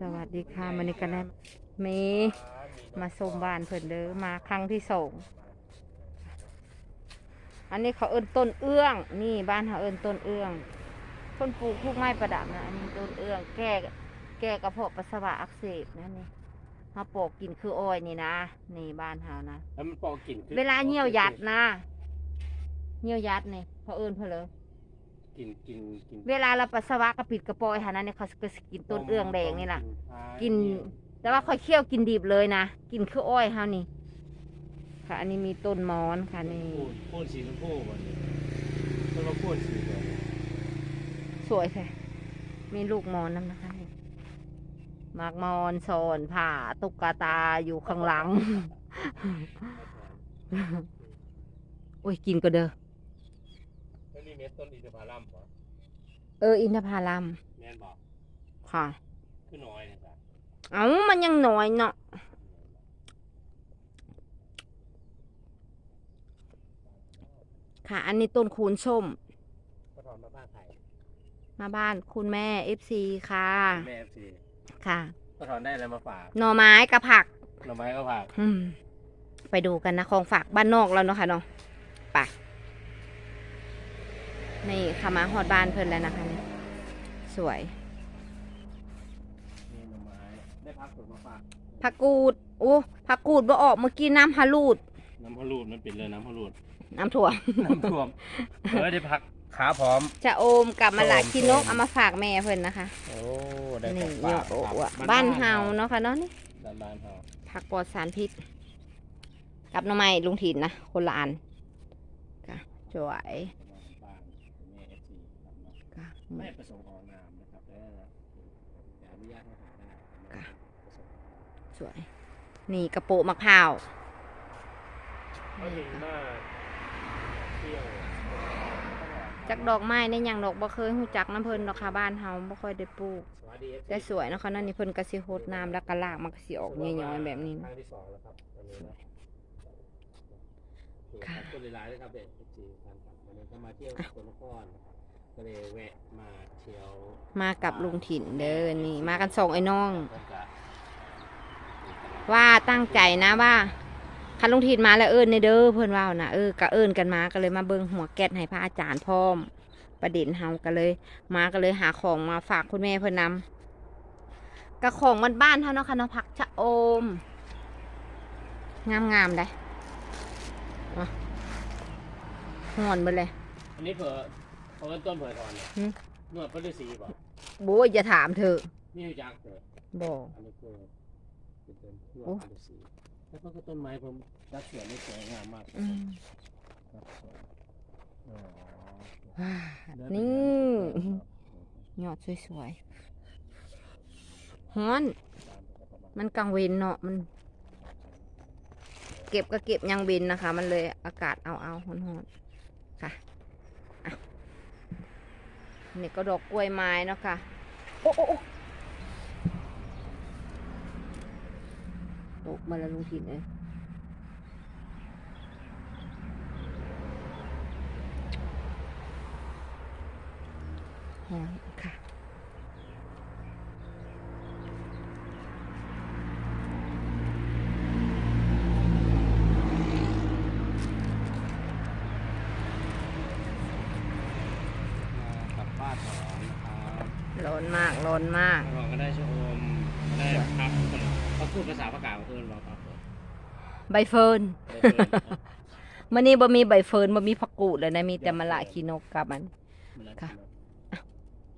สวัสดีค่ะมันนี้กันได้เมมาชมบ้านเพิ่นเด้อมาครั้งที่สองอันนี้เขาเอิ้นต้นเอื้อง นี่บ้านเขาเอิ้นต้นเอื้องคนปลูกพวกไม้ประดับนะอันนี้ต้นเอื้อง แก้แก้กระเพาะปัสสาวะอักเสบนะนี่เขาปลูกกินคืออ้อยนี่นะนี่บ้านเขานะแล้วมันปอกกลิ่นคือ เวลาเหี่ยวยัดนะเหี่ยวยัดนี่เขาเอิ้นเพื่อเลย กลิ่นกลิ่นกลิ่นเวลาเราปัสสาวะกระปิดกระปอยหานั้นเนี่ยเขาก็สิกินต้นเอื้องแดงนี่ล่ะ กิน แต่ว่าค่อยเคี่ยวกินดิบเลยนะ กินคืออ้อยเฮานี่ ค่ะ อันนี้มีต้นมอนค่ะนี่พูดพูดสีชมพูก่อนดิต้นมะพูดสีก่อนสวยค่ะ มีลูกมอนน้ำนะคะนี่หมากมอนโซนผ่าตุกกาตาอยู่ข้างหลัง โอ้ยกินก็เด้อ แล้วนี่เม็ดต้นอินทผลัมเหรอเออ อินทผลัมแม่นบอกค่ะคือน้อยเนี่ยจ้ะเอ้ามันยังน้อยเนาะค่ะ อันนี้ต้นคูณส้มก็ถอนมาบ้านไทยมาบ้านคุณแม่เอฟซีค่ะ แม่เอฟซีค่ะก็ถอนได้อะไรมาฝากหน่อไม้กับผักหน่อไม้ก็ฝากอืมไปดูกันนะของฝากบ้านนอกแล้วเนาะค่ะเนาะไป นี่ค่ะมาฮอดบ้านเพิ่นแล้วนะคะนี่สวยนี่หน่อไม้ได้พักผลมาฝากผักกูดโอ้ผักกูดบ่ออกเมื่อกี้น้ำฮาลูด น้ำพะรูดมันเป็นเลยน้ำพะรูด น้ำถั่วน้ำท่วมเออได้พักขาพร้อมจะโอมกับมาลาโอมคินกโอมเอามาฝากแม่เพิ่นนะคะโอ้ได้นี่ของโยฝากโอ้ครับอะบ้านเฮาเนาะค่ะเนาะนี่บ้านบ้านเฮาผักปลอดสารพิษ กับหน้ำไม้ลุงถิ่นนะคนละอันค่ะสวย บ้านแม่เอฟซีครับเนาะ ค่ะ ไม่ประสงค์ออกนามนะครับแล้วจะอนุญาตให้ถ่ายได้ค่ะประสงค์สวย นี่กระโปะมะพร้าวก็เห็นว่าเที่ยวจักดอกไม้ในอย่างดอกบ่เคยหูจักน้ำเพิ่นดอกค่ะบ้านเฮาบ่ค่อยได้ปลูกสวัสดีแต่สวยเนาะคะนั่นนี่เพิ่นก็สิโหดน้ำแล้วก็ลากมันก็สิออกย่อยๆแบบนี้คนะรั้งที่สองแล้วครับตอนนี้นะ ค่ะขอบคุณหลายๆนะครับเด็กจีกันครับวันนี้ก็มาเที่ยวสกลนครก็เลยแวะมาเที่ยวมากับลุงถิ่นเด้อนี่ มากันสองไอ้น้อง เพิ่นก็ว่าตั้งใจนะว่าคันลุงถิ่นมาแล้วเอิ้นในเด้อเพิ่นว่านะเออก็เอิ้นกันมาก็เลยมาเบิ่งหัวแก๊สให้พระอาจารย์พร้อม ประเด็นเฮาก็เลย มาก็เลยหาของมาฝากคุณแม่เพิ่นนำกระของมันบ้านๆเฮาเนาะค่ะเนาะผักชะอมงามๆได้อะห่อนเบิดเลย อันนี้เผื่อ เขาเป็นต้นเผื่อทอนเนี่ยหืมนวดพระฤาษีป่ะโบ้ยอย่าถามเธอะนี่คือจักรเถอะบ่อันนี้คือเป็นต้นนวดโอ้พระฤาษีแล้วก็ต้นไม้ผมรักสวนนี่สวยงามมากอืมครับอ๋อว้าเดินี่ไปหายอดสวยๆฮ้อน มันกลางเวนเนาะ มัน เก็บก็เก็บยังเวนนะคะ มันเลยอากาศเอาเอาๆฮ้อนๆค่ะอะ นี่ก็ดอกกล้วยไม้เนาะค่ะโอ้โอ้โอ้ตกมาแล้วลุงถิ่นเลยฮ้อนค่ะ กลับบ้านถอนนะครับ ร้อ นมากร้อนมากถอนก็ได้ชะอมได้พักเขาพูดภาษาภาษาศเพื่อนเราครับใบเฟิร์นได้เพิ่นมื่อนี้บ่มีใบเฟิร์นบ่มีผักกูดเลยนะมีแต่มะละขีนกกับมันค่ะ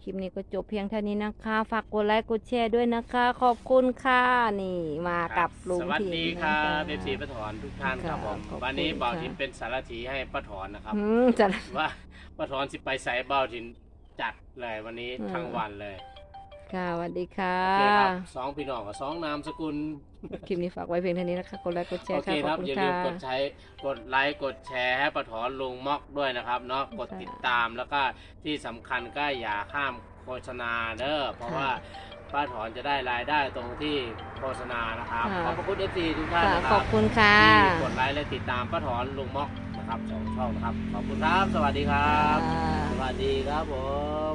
คลิปนี้ก็จบเพียงเท่านี้นะคะ ฝากกดไลค์กดแชร์ด้วยนะคะ ขอบคุณค่ะนี่มากับลุงสวัสดีครับนะเอฟซีป้าถอนทุกท่านครับผมวันนี้บ่าวทินเป็นสารถีให้ป้าถอนนะครับว่าป้าถอนสิไปใส่บ่าวทิน จัดเลยวันนี้อืมทั้งวันเลย ค่ะสวัสดีค่ะโอเคครับสองพี่น้องกับสองนามสกุล คลิปนี้ฝากไว้เพียงเท่านี้นะคะกดไลค์กดแชโอร์เคค่ะคขรัอบบคุณอย่าลืค่ะมกดใช้กดไลค์กดแชร์ให้ป้าถอนลุงม็อกด้วยนะครับเนาะกดค่ะติดตามแล้วก็ที่สำคัญก็อย่าข้ามโฆษณาเด้อเพราะค่ะว่าป้าถอนจะได้รายได้ตรงที่โฆษณานะครับค่ะขอบพระคุณเอฟซีทุกท่านค่ะนะคขรัอบบคุณค่ะที่กดไลค์และติดตามป้าถอนลุงม็อกนะครับสองช่องนะครับขอบคุณครับ สวัสดีครับค่ะส วัสดีครับผม